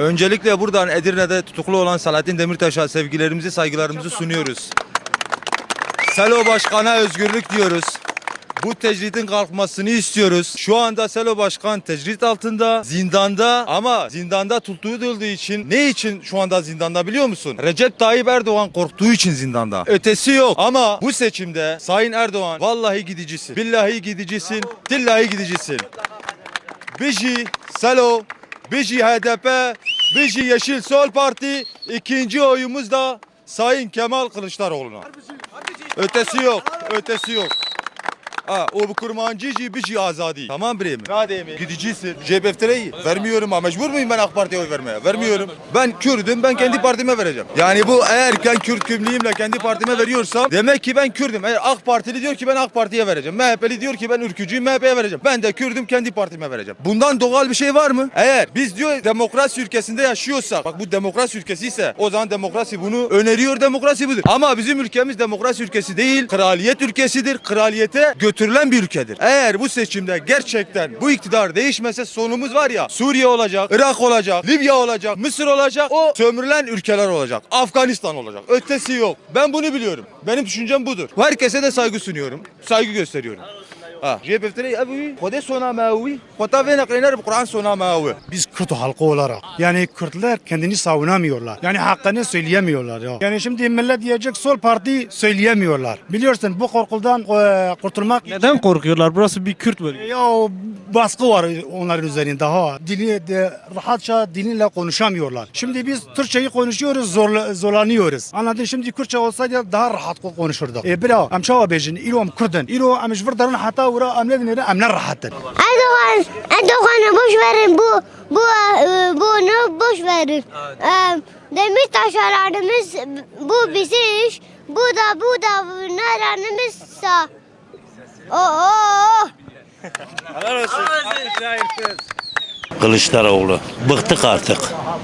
Öncelikle buradan Edirne'de tutuklu olan Selahattin Demirtaş'a sevgilerimizi, saygılarımızı sunuyoruz. Selo Başkan'a özgürlük diyoruz. Bu tecridin kalkmasını istiyoruz. Şu anda Selo Başkan tecrit altında, zindanda ama zindanda tutulduğu için ne için şu anda zindanda biliyor musun? Recep Tayyip Erdoğan korktuğu için zindanda. Ötesi yok ama bu seçimde Sayın Erdoğan vallahi gidicisin. Billahi gidicisin. Dillahi gidicisin. Biji Selo, Biji HDP, Biji Yeşil Sol Parti ikinci oyumuz da Sayın Kemal Kılıçdaroğlu'na. Ötesi yok, ötesi yok. Ha, o bu kurmancıcı bir şey azadi. Tamam bre mi? Nademi. Gidicisin. CBFT'yi vermiyorum ama mecbur muyum ben AK Parti'ye oy vermeye? Vermiyorum. Ben Kürdüm ben kendi partime vereceğim. Yani bu eğer ben Kürt kimliğimle kendi partime veriyorsam demek ki ben Kürdüm. Eğer AK Partili diyor ki ben AK Parti'ye vereceğim. MHP'li diyor ki ben ürkücüyüm MHP'ye vereceğim. Ben de Kürdüm kendi partime vereceğim. Bundan doğal bir şey var mı? Eğer biz diyor demokrasi ülkesinde yaşıyorsak bak bu demokrasi ülkesi ise o zaman demokrasi bunu öneriyor demokrasi budur. Ama bizim ülkemiz demokrasi ülkesi değil kraliyet ülkesidir. Kraliyete götürülen bir ülkedir. Eğer bu seçimde gerçekten bu iktidar değişmese sonumuz var ya Suriye olacak, Irak olacak, Libya olacak, Mısır olacak, o sömürülen ülkeler olacak. Afganistan olacak. Ötesi yok. Ben bunu biliyorum. Benim düşüncem budur. Herkese de saygı sunuyorum. Saygı gösteriyorum. Ha. CHP'leri abi, Kode sona mavi, Kota ve naklener Kur'an sona mavi. Biz Kürt halkı olarak yani Kürtler kendini savunamıyorlar. Yani hakkını söyleyemiyorlar ya. Yani şimdi millet diyecek sol parti söyleyemiyorlar. Biliyorsun bu korkudan e, kurtulmak Neden korkuyorlar? Burası bir Kürt bölgesi. ya baskı var onların üzerinde ha. Dili de rahatça diliyle konuşamıyorlar. Şimdi biz Türkçeyi konuşuyoruz zorla, zorlanıyoruz. Anladın şimdi Kürtçe olsaydı daha rahat konuşurduk. E bira amşava bejin ilo Kürden. İlo amşvırdarın hatta ura amledinleri amler rahattır. Erdoğan, Erdoğan'ı boş verin bu bu e, bunu boş verin. E, Demirtaş aranımız bu bizim iş. Bu da bu da nerenimizsa. Oo. oo. Kılıçdaroğlu. Bıktık artık.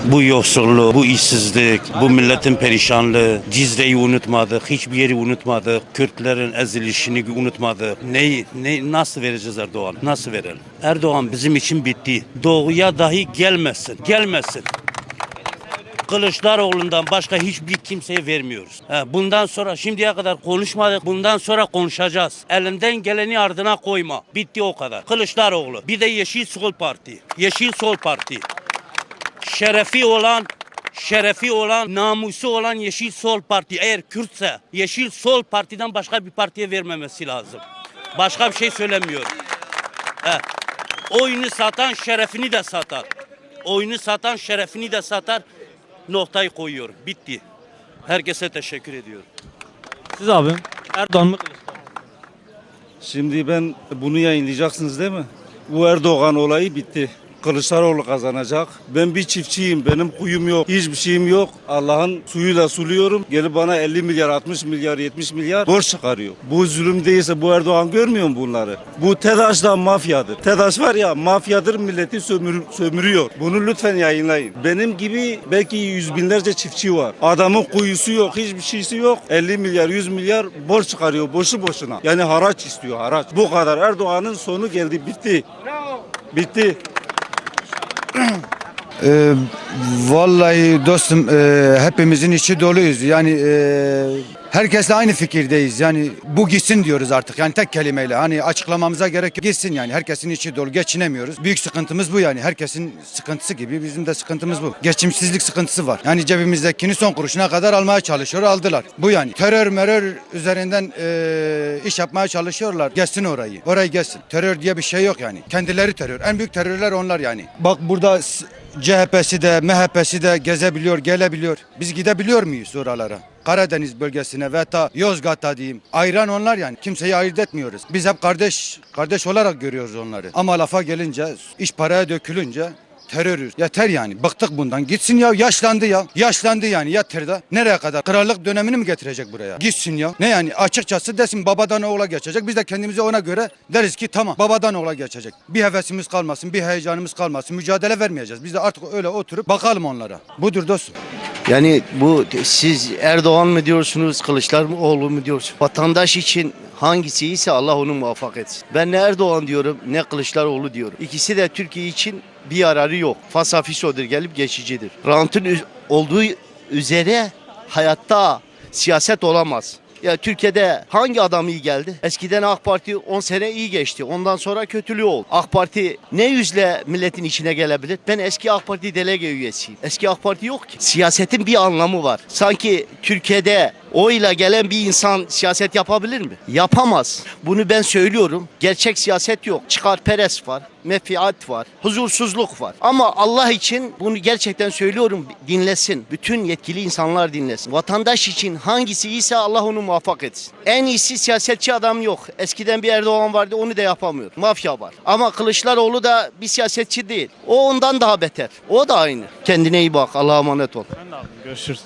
Bu yoksulluğu, bu işsizlik, bu milletin perişanlığı, Cizre'yi unutmadık, hiçbir yeri unutmadık, Kürtlerin ezilişini unutmadık. Neyi, ne, nasıl vereceğiz Erdoğan? Nasıl verelim? Erdoğan bizim için bitti. Doğuya dahi gelmesin, gelmesin. Kılıçdaroğlu'ndan başka hiçbir kimseye vermiyoruz. Bundan sonra şimdiye kadar konuşmadık. Bundan sonra konuşacağız. Elinden geleni ardına koyma. Bitti o kadar. Kılıçdaroğlu. Bir de Yeşil Sol Parti. Yeşil Sol Parti. Şerefi olan şerefi olan, namusu olan Yeşil Sol Parti eğer Kürtse Yeşil Sol Parti'den başka bir partiye vermemesi lazım. Başka bir şey söylemiyorum. He. Oyunu satan şerefini de satar. Oyunu satan şerefini de satar. Noktayı koyuyor. Bitti. Herkese teşekkür ediyorum. Siz abi Erdoğan mı Kılıçdaroğlu? Şimdi ben bunu yayınlayacaksınız değil mi? Bu Erdoğan olayı bitti. Kılıçdaroğlu kazanacak. Ben bir çiftçiyim. Benim kuyum yok. Hiçbir şeyim yok. Allah'ın suyuyla suluyorum. Gelip bana 50 milyar, 60 milyar, 70 milyar borç çıkarıyor. Bu zulüm değilse bu Erdoğan görmüyor mu bunları? Bu TEDAŞ da mafyadır. TEDAŞ var ya mafyadır milleti sömür, sömürüyor. Bunu lütfen yayınlayın. Benim gibi belki yüz binlerce çiftçi var. Adamın kuyusu yok, hiçbir şeysi yok. 50 milyar, 100 milyar borç çıkarıyor boşu boşuna. Yani haraç istiyor haraç. Bu kadar. Erdoğan'ın sonu geldi. Bitti. Bitti. Uh, vallahi dostum e, hepimizin içi doluyuz. Yani e, herkesle aynı fikirdeyiz. Yani bu gitsin diyoruz artık. Yani tek kelimeyle hani açıklamamıza gerek yok. Gitsin yani. Herkesin içi dolu. Geçinemiyoruz. Büyük sıkıntımız bu yani. Herkesin sıkıntısı gibi bizim de sıkıntımız bu. Geçimsizlik sıkıntısı var. Yani cebimizdekini son kuruşuna kadar almaya çalışıyor. Aldılar. Bu yani. Terör merör üzerinden e, iş yapmaya çalışıyorlar. Geçsin orayı. Orayı geçsin. Terör diye bir şey yok yani. Kendileri terör. En büyük terörler onlar yani. Bak burada CHP'si de MHP'si de gezebiliyor, gelebiliyor. Biz gidebiliyor muyuz oralara? Karadeniz bölgesine ve ta Yozgat'a diyeyim. Ayıran onlar yani. Kimseyi ayırt etmiyoruz. Biz hep kardeş, kardeş olarak görüyoruz onları. Ama lafa gelince, iş paraya dökülünce terörüz. Yeter yani. Bıktık bundan. Gitsin ya. Yaşlandı ya. Yaşlandı yani. Yeter de. Nereye kadar? Krallık dönemini mi getirecek buraya? Gitsin ya. Ne yani? Açıkçası desin babadan oğula geçecek. Biz de kendimize ona göre deriz ki tamam babadan oğula geçecek. Bir hevesimiz kalmasın. Bir heyecanımız kalmasın. Mücadele vermeyeceğiz. Biz de artık öyle oturup bakalım onlara. Budur dostum. Yani bu siz Erdoğan mı diyorsunuz, Kılıçdaroğlu mu diyorsunuz? Vatandaş için hangisi ise Allah onu muvaffak etsin. Ben ne Erdoğan diyorum ne Kılıçdaroğlu diyorum. İkisi de Türkiye için bir yararı yok. Fasafisodur gelip geçicidir. Rantın olduğu üzere hayatta siyaset olamaz. Ya Türkiye'de hangi adam iyi geldi? Eskiden AK Parti 10 sene iyi geçti. Ondan sonra kötülüğü oldu. AK Parti ne yüzle milletin içine gelebilir? Ben eski AK Parti delege üyesiyim. Eski AK Parti yok ki. Siyasetin bir anlamı var. Sanki Türkiye'de oyla gelen bir insan siyaset yapabilir mi? Yapamaz. Bunu ben söylüyorum. Gerçek siyaset yok. Çıkar peres var. Mefiat var. Huzursuzluk var. Ama Allah için bunu gerçekten söylüyorum dinlesin. Bütün yetkili insanlar dinlesin. Vatandaş için hangisi iyiyse Allah onu muvaffak etsin. En iyisi siyasetçi adam yok. Eskiden bir Erdoğan vardı onu da yapamıyor. Mafya var. Ama Kılıçdaroğlu da bir siyasetçi değil. O ondan daha beter. O da aynı. Kendine iyi bak. Allah'a emanet ol. Ben de abim görüşürüz.